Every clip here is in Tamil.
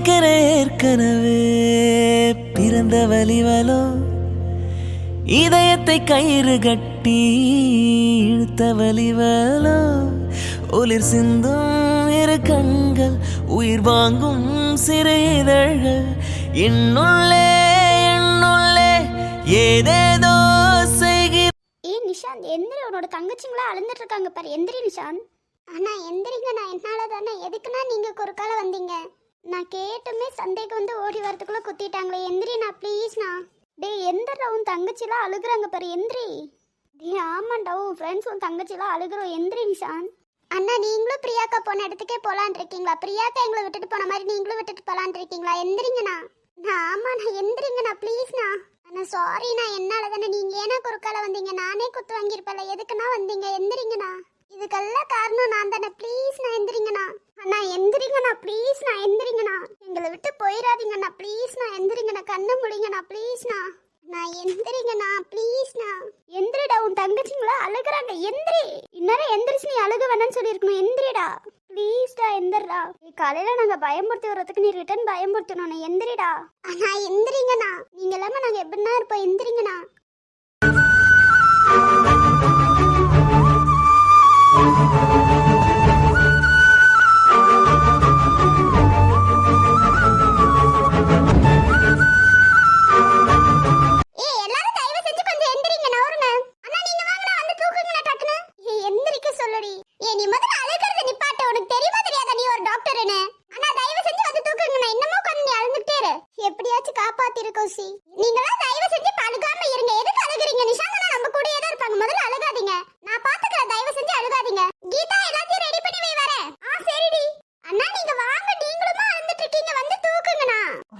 எனக்கென ஏற்கனவே. பிறந்த வலிவலோ இதயத்தை கயிறு கட்டி இழுத்த வலிவலோ ஒளிர் சிந்தும் இரு கண்கள் உயிர் வாங்கும் சிறு இதழ்கள் என்னுள்ளே என்னுள்ளே ஏதேதோ செய்கிற ஏ நிஷாந்த் எந்திரி உன்னோட தங்கச்சிங்களா அழுந்துட்டு இருக்காங்க பாரு. எந்திரி நிஷாந்த். அண்ணா எந்திரிங்க நான் என்னால தானே எதுக்குன்னா நீங்க குறுக்கால வந்தீங்க? நான் கேட்டுமே சந்தேகம் வந்து ஓடி வரதுக்குள்ள குத்திட்டாங்களே. எந்திரிண்ணா ப்ளீஸ்ண்ணா டேய் எந்திரா உன் தங்கச்சிலாம் அழுகுறாங்க பாரு எந்திரி. டே ஆமாண்டா உன் ஃப்ரெண்ட்ஸ் உன் தங்கச்சிலாம் அழுகுறோம் எந்திரி நிஷான். அண்ணா நீங்களும் பிரியாக்கா போன இடத்துக்கே போலான் இருக்கீங்களா? பிரியாக்கா எங்களை விட்டுட்டு போன மாதிரி நீங்களும் விட்டுட்டு போலான் இருக்கீங்களா? எந்திரிங்கண்ணா நான் ஆமாண்ணா எந்திரிங்கண்ணா ப்ளீஸ்ண்ணா அண்ணா சாரிண்ணா என்னால தானே நீங்க ஏன்னா குறுக்கால வந்தீங்க? நானே குத்து வாங்கியிருப்பேன்ல எதுக்குண்ணா வந்தீங்க? எந்திரிங்கண்ணா இதுக்கெல்லாம் காரணம் நான் தானே. ப்ளீஸ்ண்ணா எந்திரிங்கண்ணா அண்ணா எந்திரி எந்திரிங்கண்ணா ப்ளீஸ்ண்ணா எந்திரிங்கண்ணா. எங்களை விட்டு போயிடாதீங்கண்ணா ப்ளீஸ்ண்ணா எந்திரிங்கண்ணா. கண்ணு முடிங்கண்ணா ப்ளீஸ்ண்ணா நான். எந்திரிங்கண்ணா ப்ளீஸ்ண்ணா எந்திரிடா உன் தங்கச்சிங்களா அழுகுறாங்க. எந்திரி. இந்நேரம் எந்திரிச்சு நீ அழுக வேணாம்னு சொல்லியிருக்கணும். எந்திரிடா. ப்ளீஸ்டா எந்திரடா. காலையில நாங்க பயமுறுத்தி வர்றதுக்கு நீ ரிட்டர்ன் பயமுறுத்தணும். எந்திரிடா. அண்ணா எந்திரிங்கண்ணா. நீங்க இல்லாம நாங்க எப்படின்னா இருப்போம்? எந்திரிங்கண்ணா. ஏய்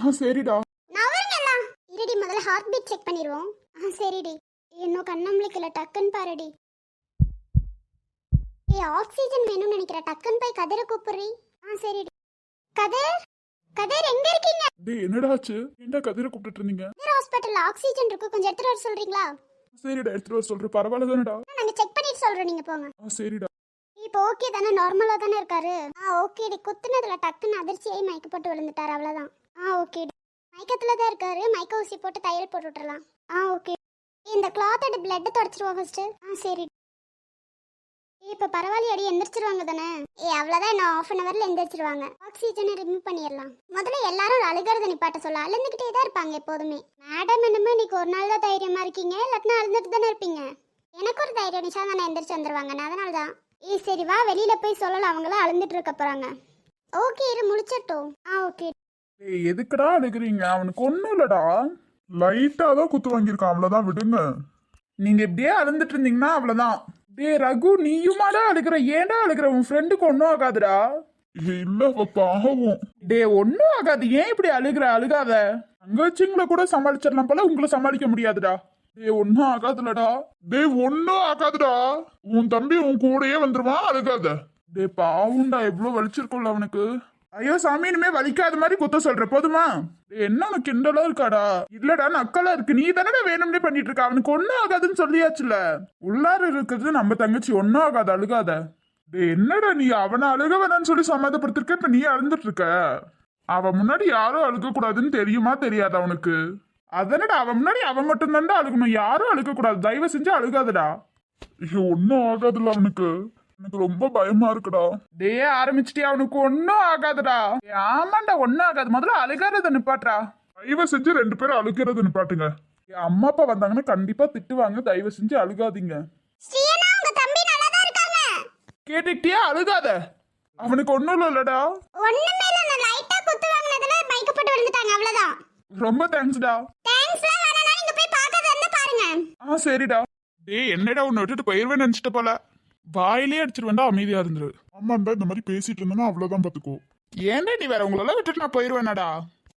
ஆ சரிடா. நவருங்க எல்லாம் இருடி முதல்ல ஹார்ட் பீட் செக் பண்ணிடுவோம் ஆ சரிடி. இன்னும் கண்ணம்பளிக்கல டக்குன்னு பாருடி. ஏய் ஆக்சிஜன் வேணும்னு நினைக்கிறேன் டக்குன்னு போய் கதிரை கூப்பிடுறி. ஆ சரிடி. கதிர்? கதிர் எங்க இருக்கீங்க? டேய் என்னடா ஆச்சு? என்ன கதிரை கூப்பிட்டு இருந்தீங்க? கதிர் ஹாஸ்பிட்டல்ல ஆக்சிஜன் இருக்கு. கொஞ்சம் எடுத்துட்டு வர சொல்றீங்களா? சரிடா எடுத்துட்டு வர சொல்றேன். பரவாயில்ல தானடா. நாங்க செக் பண்ணிட்டு சொல்றோம். நீங்க போங்க. ஆ சரிடா. இப்போ ஓகே தானே? நார்மலா தானே இருக்காரு. ஆ ஓகேடி குத்துனதுல டக்குன்னு அதிர்ச்சியாகி மயக்க போட்டு விழுந்துட்டாரு. அவ்வளவுதான். ஆ ஓகே மயக்கத்துல தான் இருக்காரு. மயக்க ஊசி போட்டு தையல் போட்டு விட்டுறலாம். ஆ ஓகே இந்த கிளாத்தோட பிளட்டை தொடச்சிருவோம் ஃபஸ்ட்டு ஆ சரி. இப்போ பரவாயில்லையடி எந்திரிச்சிருவாங்க தானே? ஏ அவ்வளோதான் இன்னும் ஆஃப் அன் ஹவரில் எந்திரிச்சிருவாங்க. ஆக்சிஜனை ரிமூவ் பண்ணிடலாம். முதல்ல எல்லாரும் அழுகிறத நிப்பாட்ட சொல்ல. அழுந்துக்கிட்டே தான் இருப்பாங்க எப்போதுமே. மேடம் என்னமோ இன்னைக்கு ஒரு நாள் தான் தைரியமாக இருக்கீங்க? இல்லாட்டினா அழுந்துட்டு தானே இருப்பீங்க? எனக்கு ஒரு தைரியம் நிஷா தானே எந்திரிச்சு வந்துருவாங்க. நான் அதனால தான். ஏ சரி வா வெளியில் போய் சொல்லலாம். அவங்களாம் அழுந்துட்டு இருக்க போகிறாங்க ஓகே இரு முடிச்சிட்டோம் ஆ ஓகே டேய் எதுக்குடா அழுகுறீங்க? அவனுக்கு ஒண்ணும் இல்லடா. லைட்டா தான் குத்து வாங்கியிருக்கான். அவ்வளவுதான் விடுங்க. நீங்க இப்படியே அழுந்துட்டு இருந்தீங்கன்னா அவ்வளவுதான். டேய் ரகு நீயுமாடா அழுகுற? ஏன்டா அழுகுற? உன் ஃப்ரெண்டுக்கு ஒன்றும் ஆகாதுடா. இல்ல பாவம். டேய் ஒன்றும் ஆகாது. ஏன் இப்படி அழுகுற? அழுகாத. தங்கச்சிங்களை கூட சமாளிச்சிடலாம் போல உங்களை சமாளிக்க முடியாதுடா. டேய் ஒன்னும் ஆகாதுலடா. டேய் ஒன்னும் ஆகாதுடா. உன் தம்பி உன் கூடயே வந்துருவான் அழுகாத. டேய் பாவுண்டா எவ்வளோ வலிச்சிருக்கும்ல அவனுக்கு. ஐயோ சாமி இனிமே வலிக்காத மாதிரி குத்த சொல்ற போதுமா? என்ன உனக்கு கிண்டலா இருக்காடா? இல்லடா நக்கலா இருக்கு. நீ தானடா வேணும்னே பண்ணிட்டு இருக்க அவனுக்கு ஒன்னும் ஆகாதுன்னு சொல்லியாச்சுல. உள்ளார இருக்கிறது நம்ம தங்கச்சி ஒன்னும் ஆகாது அழுகாத. என்னடா நீ? அவனை அழுக வேணாம்னு சொல்லி சமாதப்படுத்திருக்க இப்ப நீ அழுந்துட்டு இருக்க அவன் முன்னாடி யாரும் அழுக கூடாதுன்னு தெரியுமா தெரியாது அவனுக்கு அதனடா அவன் முன்னாடி அவன் மட்டும் தான்டா அழுகணும். யாரும் அழுக கூடாது தயவு செஞ்சு அழுகாதடா. ஐயோ ஒன்னும் ஆகாதுல்ல அவனுக்கு. எனக்கு ரொம்ப பயமா இருக்குடா. டே ஆரம்பிச்சிட்டே அவனுக்கு ஒன்னும் ஆகாதுடா. ஆமாண்டா ஒன்னும் ஆகாது. முதல்ல அழுகாத நிப்பாட்றா தயவு செஞ்சு ரெண்டு பேரும் அழுகிறது நிப்பாட்டுங்க. என் அம்மா அப்பா வந்தாங்கன்னா கண்டிப்பா திட்டுவாங்க. தயவு செஞ்சு அழுகாதீங்க. கேட்டுக்கிட்டியா? அழுகாத. அவனுக்கு ஒன்றும் இல்லடா ஒண்ணுமே இல்ல நான் லைட்டா குத்து வாங்குனதுல மயக்கப்பட்டு விழுந்துட்டாங்க. அவ்வளவுதான். ரொம்ப தேங்க்ஸ்டா தேங்க்ஸ்லாம் நீங்க போய் பாருங்க. ஆ சரிடா. டேய் என்னடா உன்னை விட்டுட்டு போயிருவேன் நினைச்சிட்ட போல. வாயிலே அடிச்சிருவேன்டா அமைதியா இருந்துரு. ஆமாண்டா இந்த மாதிரி பேசிட்டு இருந்தோம்னா அவ்வளவுதான் பாத்துக்கோ. ஏன்டா நீ வேற உங்களெல்லாம் விட்டுட்டு நான் போயிருவேனாடா?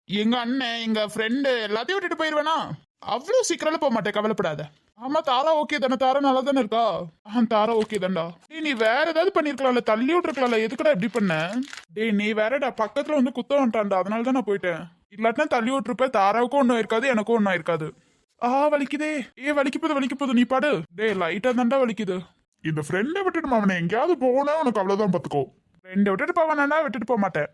எங்க அண்ணன் எங்க ஃப்ரெண்டு எல்லாத்தையும் விட்டுட்டு போயிருவேனா? அவ்வளவு சீக்கிரம் போக மாட்டேன் கவலைப்படாத. ஆமா தாரா ஓகே தானே தாரா நல்லா தானே இருக்கா? ஆ தாரா ஓகே தான்டா. டேய் நீ வேற ஏதாவது பண்ணிருக்கலாம்ல தள்ளி விட்டுருக்கலாம்ல எதுக்குடா இப்படி பண்ண? டேய் நீ வேறடா பக்கத்துல வந்து குத்த வந்துட்டான்டா அதனால தான் நான் போயிட்டேன். இல்லாட்டினா தள்ளி விட்டுருப்ப தாராவுக்கும் ஒன்றும் இருக்காது எனக்கும் ஒன்றும் இருக்காது. ஆ வலிக்குதே. ஏ வலிக்க போது வலிக்க போது நீ பாடு. டேய் லைட்டா தான்டா வலிக்குது. இந்த ஃப்ரெண்டை விட்டுட்டு அவனை எங்கேயாவது போகணும் உனக்கு அவ்வளோதான் பார்த்துக்கோ ஃப்ரெண்டை விட்டுட்டு போவானா விட்டுட்டு போக மாட்டேன்.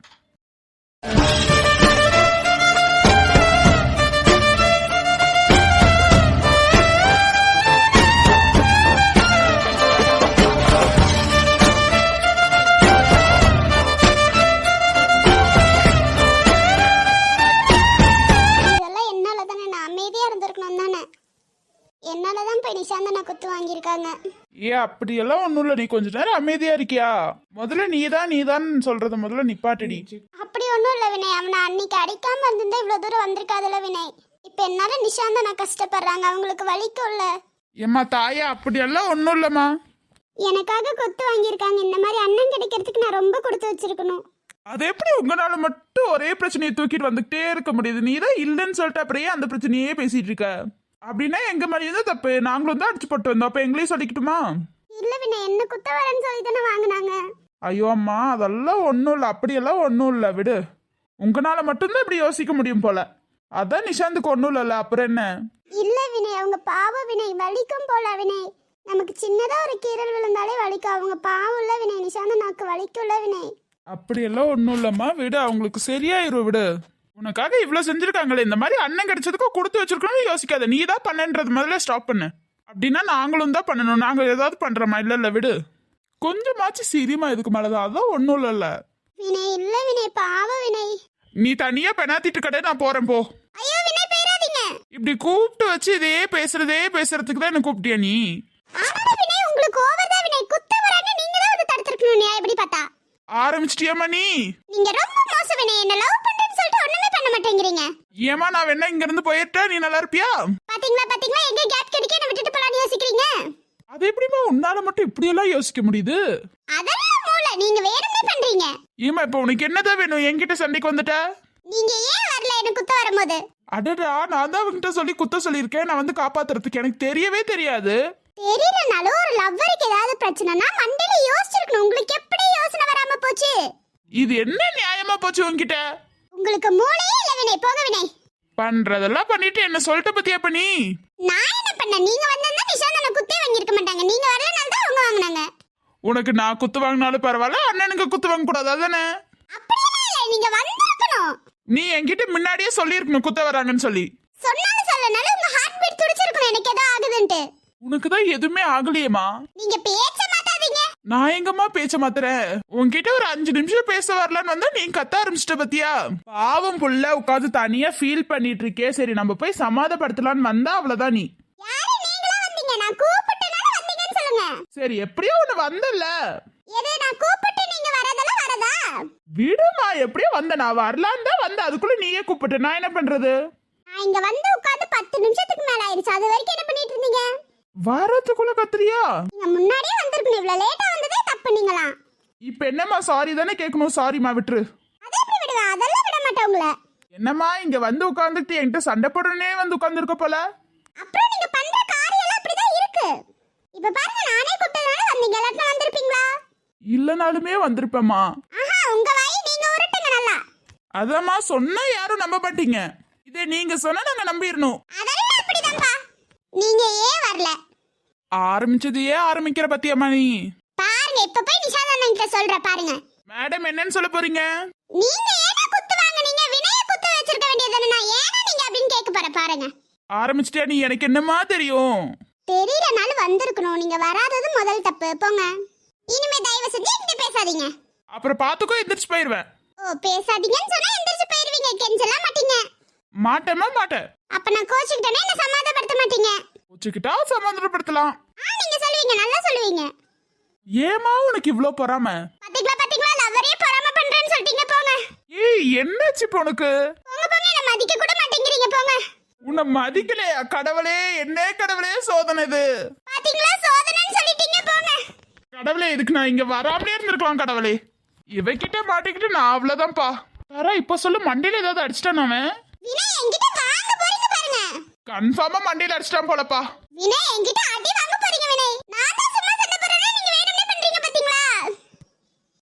என்னால தான். போய் நிஷாந்தனை குத்து வாங்கியிருக்காங்க. ஏ அப்படியெல்லாம் ஒண்ணும் இல்ல. நீ கொஞ்ச நேரம் அமைதியா இருக்கியா? முதல்ல நீதான் நீதான் சொல்றத முதல்ல நிப்பாட்டடி. அப்படி ஒன்றும் இல்லை வினய். அவனை அன்னைக்கு அடிக்காம இருந்திருந்தா இவ்வளோ தூரம் வந்திருக்காதுல்ல வினய். இப்போ என்னால நிஷாந்தனை கஷ்டப்படுறாங்க. அவங்களுக்கு வலிக்கும்ல ஏம்மா தாயா அப்படியெல்லாம் ஒண்ணும் இல்லம்மா. எனக்காக கொத்து வாங்கியிருக்காங்க. இந்த மாதிரி அண்ணன் கிடைக்கிறதுக்கு நான் ரொம்ப கொடுத்து வச்சிருக்கணும். அது எப்படி உங்களால மட்டும் ஒரே பிரச்சனையை தூக்கிட்டு வந்துகிட்டே இருக்க முடியுது? நீ தான் இல்லைன்னு சொல்லிட்டு அப்படியே அந்த பிரச்சனையே பேசிட்டு இருக்க. அப்படின்னா எங்க மாதிரி தான் தப்பு. நாங்களும் தான் அடிச்சு போட்டு வந்தோம். அப்ப எங்களையும் சொல்லிக்கிட்டுமா? இல்லை வினய் என்ன குத்த வரேன்னு சொல்லி தானே வாங்கினாங்க. ஐயோ அம்மா அதெல்லாம் ஒன்றும் இல்லை. அப்படியெல்லாம் ஒன்றும் இல்லை. விடு. உங்களால மட்டும்தான் இப்படி யோசிக்க முடியும் போல. அதான் நிஷாந்துக்கு ஒன்றும் இல்லைல்ல. அப்புறம் என்ன? இல்லை வினய் அவங்க பாவ வினய். வலிக்கும் போல வினய். நமக்கு சின்னதாக ஒரு கீரல் விழுந்தாலே வலிக்கும். அவங்க பாவம் இல்லை வினய். நிஷாந்த நாக்கு வலிக்கும்ல வினய். அப்படியெல்லாம் ஒன்றும் இல்லைம்மா. விடு. அவங்களுக்கு சரியாயிரும். விடு. உனக்காக இவ்வளோ செஞ்சுருக்காங்களே இந்த மாதிரி அண்ணன் கிடைச்சதுக்கும் கொடுத்து வச்சிருக்கணும்னு யோசிக்காத. நீ தான் பண்ணன்றது முதல்ல ஸ்டாப் பண்ணு. அப்படின்னா நாங்களும் தான் பண்ணணும். நாங்கள் ஏதாவது பண்ணுறோமா இல்லை இல்லை விடு. கொஞ்சமாச்சும் சிரிமா இதுக்கு மேலதான். அதான் ஒன்றும் இல்லைல்ல வினய் இல்லை வினய் பாவ வினய். நீ தனியா பெனாத்திட்டு கடை நான் போறேன் போ. ஐயோ வினய் போயிடாதீங்க. இப்படி கூப்பிட்டு வச்சு இதே பேசுறதே பேசுறதுக்கு தான் என்ன கூப்பிட்டியா நீ? ஆமா வினய் உங்களுக்கு ஓவர் தான் வினய். குத்த வராங்க நீங்க தான் வந்து தடுத்துருக்கணும். நியாயம் எப்படி பார்த்தா? ஆரம்பிச்சிட்டியாமா நீ? நீங்க ரொம்ப மோசம் வினய். என்ன லவ் ஒண்ணுமே பண்ண மாட்டேங்கிறீங்க? ஏமா நான் வேணா இங்க இருந்து போயிட்டா நீ நல்லா இருப்பியா? பாத்தீங்களா பாத்தீங்களா? எங்க கேப் கிடைக்க என்ன விட்டுட்டு போலான்னு யோசிக்கிறீங்க? அது எப்படிமா உன்னால மட்டும் இப்படியெல்லாம் யோசிக்க முடியுது? அதெல்லாம் மூளை நீங்க வேணும்னே பண்றீங்க. ஏமா இப்ப உனக்கு என்னதான் வேணும்? என்கிட்ட சண்டைக்கு வந்துட்ட? நீங்க ஏன் வரல? எனக்கு குத்த வரும்போது. அடடா நான் தான் அவன்கிட்ட சொல்லி குத்த சொல்லியிருக்கேன். நான் வந்து காப்பாத்துறதுக்கு எனக்கு தெரியவே தெரியாது. தெரியலனாலும் ஒரு லவ்வருக்கு ஏதாவது பிரச்சனைனா மண்டையில யோசிச்சிருக்கணும். உங்களுக்கு எப்படி யோசனை வராம போச்சு? இது என்ன நியாயமா போச்சு உன்கிட்ட? உங்களுக்கு மூளையே இல்ல போக வினய். பண்றதெல்லாம் பண்ணிட்டு என்ன சொல்லிட்ட பத்தியா பண்ணி நான் என்ன பண்ண நீங்க வந்திருந்தா நிஷாந்தனை குத்தே வாங்கியிருக்க மாட்டாங்க. நீங்க வரலனால தான் அவங்க வாங்குனாங்க. உனக்கு நான் குத்து வாங்கினாலும் பரவாயில்ல அண்ணனுக்கு குத்து வாங்க கூடாது அதானே அப்படியெல்லாம் இல்ல நீங்க வந்திருக்கணும். நீ என்கிட்ட முன்னாடியே சொல்லியிருக்கணும் குத்த வராங்கன்னு சொல்லி. சொன்னாலும் சொல்லனாலும் உங்க ஹார்ட் பீட் துடிச்சிருக்கணும் எனக்கு ஏதோ ஆகுதுன்ட்டு. உனக்கு தான் எதுவுமே ஆகலையேமா நீங்க பேச்ச நான் எங்கம்மா பேச்ச மாத்துறேன்? உன்கிட்ட ஒரு அஞ்சு நிமிஷம் பேச வரலான்னு வந்தா நீ கத்த ஆரம்பிச்சிட்ட பத்தியா? பாவம் புள்ள உட்காந்து தனியா ஃபீல் பண்ணிட்டு இருக்கே சரி நம்ம போய் சமாதப்படுத்தலான்னு வந்தா அவ்வளவுதான் நீ. சரி எப்படியோ ஒண்ணு வரதா விடுமா எப்படியோ வந்த. நான் வரலான்னு தான் வந்த அதுக்குள்ள நீயே கூப்பிட்ட நான் என்ன பண்றது? நான் இங்க வந்து உட்கார்ந்து பத்து நிமிஷத்துக்கு மேல ஆயிருச்சு அது வரைக்கும் என்ன பண்ணிட்டு இருந்தீங்க? வரதுக்குள்ள கத்துறியா? நீங்க முன்னாடியே வந்திருக்கணும். இவ்வளவு லேட்டா வந்ததே தப்பு நீங்களாம் இப்ப என்னம்மா சாரி தானே கேட்கணும் சாரிம்மா விட்டுரு. அதை எப்படி விடுவேன் அதெல்லாம் விட மாட்டேன் உங்களை. என்னம்மா இங்க வந்து உட்காந்துட்டு என்கிட்ட சண்டை போடனே வந்து உட்காந்துருக்க போல? அப்புறம் நீங்க பண்ற காரியம் எல்லாம் அப்படிதான் இருக்கு. இப்ப பாருங்க நானே கூப்பிட்டதுனால வந்தீங்க. எல்லாரும் வந்திருப்பீங்களா? இல்லனாலுமே வந்திருப்பேம்மா. ஆஹா உங்க வாய் நீங்க உருட்டுங்க நல்லா. அதம்மா சொன்னா யாரும் நம்ப மாட்டீங்க. இதே நீங்க சொன்னா நாங்க நம்பிடணும். அதெல்லாம் அப்படிதான்ப்பா. நீங்க ஏன் வரல? ஆரம்பிச்சதையே ஆரம்பிக்கிற பத்தியம்மா நீ பாருங்க இப்ப போய் நிஷாந்த் அண்ணன் கிட்ட சொல்ற பாருங்க. மேடம் என்னன்னு சொல்ல போறீங்க? நீங்க ஏனா குத்து வாங்குனீங்க வினய குத்து வச்சிருக்க வேண்டியதுதானே நான் ஏனா நீங்க அப்படின்னு கேட்க போற பாருங்க. ஆரம்பிச்சிட்டியா நீ எனக்கு என்னமா தெரியும்? தெரியலனாலும் வந்திருக்கணும் நீங்க வராதது முதல் தப்பு போங்க. இனிமே தயவு செஞ்சு என்கிட்ட பேசாதீங்க. அப்புறம் பாத்துக்கோ எந்திரிச்சு போயிருவேன். ஓ பேசாதீங்கன்னு சொன்னா எந்திரிச்சு போயிருவீங்க கெஞ்சலாம் மாட்டீங்க. மாட்டேமா மாட்டேன். அப்ப நான் கோச்சுக்கிட்டேனே என்ன மாட்டீங்க வச்சுக்கிட்டா சமாதானப்படுத்தலாம். ஆ நீங்க சொல்லுவீங்க நல்லா சொல்லுவீங்க. ஏமா உனக்கு இவ்ளோ பொறாம? பாத்தீங்களா பாத்தீங்களா லவ்வரே பொறாம பண்றேன்னு சொல்லிட்டீங்க போங்க. ஏய் என்னாச்சு இப்ப உனக்கு? போங்க போங்க என்ன மதிக்க கூட மாட்டேங்கிறீங்க போங்க. உன்னை மதிக்கலையா கடவுளே? என்ன கடவுளே சோதனை இது. பாத்தீங்களா சோதனைன்னு சொல்லிட்டீங்க போங்க. கடவுளே இதுக்கு நான் இங்க வராமலே இருந்திருக்கலாம் கடவுளே. இவகிட்ட மாட்டிக்கிட்டு நான் அவ்வளவுதான்ப்பா. தர இப்ப சொல்லு மண்டையில ஏதாவது அடிச்சிட்டான் அவன்? கன்ஃபார்மா மண்டையில அடிச்சிட்டான் போலப்பா. வினய் என்கிட்ட அடி வாங்க போறீங்க வினய். நான் தான் சும்மா சண்டை போடுறேன்னா நீங்க வேணும்னே பண்றீங்க பாத்தீங்களா?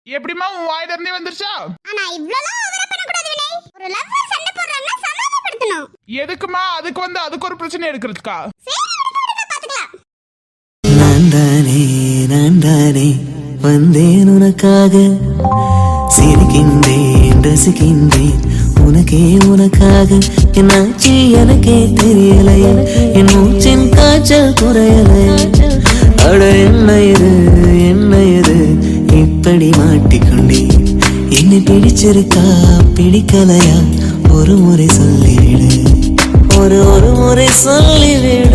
எப்படிமா உன் வாயில இருந்தே வந்துருச்சா? ஆனா இவ்ளோலாம் ஓவரா பண்ணக்கூடாது வினய். ஒரு லவ்வர் சண்டை போடுறாங்கன்னா சமாதானப்படுத்தணும். எதுக்குமா அதுக்கு வந்து அதுக்கு ஒரு பிரச்சனை எடுக்கிறதுக்கா சரி விடுங்க, விடுங்க, பாத்துக்கலாம். நான் தானே நான் தானே வந்தேன் உனக்காக. சிரிக்கின்றேன் ரசிக்கின்றேன் உனக்கே உனக்காக என்னாச்சு எனக்கே தெரியலையே என் மூச்சின் காய்ச்சல் குறையலையே அட என்ன இது என்ன இது? இப்படி மாட்டிக்கொண்டே. என்னை பிடிச்சிருக்கா பிடிக்கலையா? ஒரு முறை சொல்லிவிடு. ஒரு ஒரு முறை சொல்லிவிடு.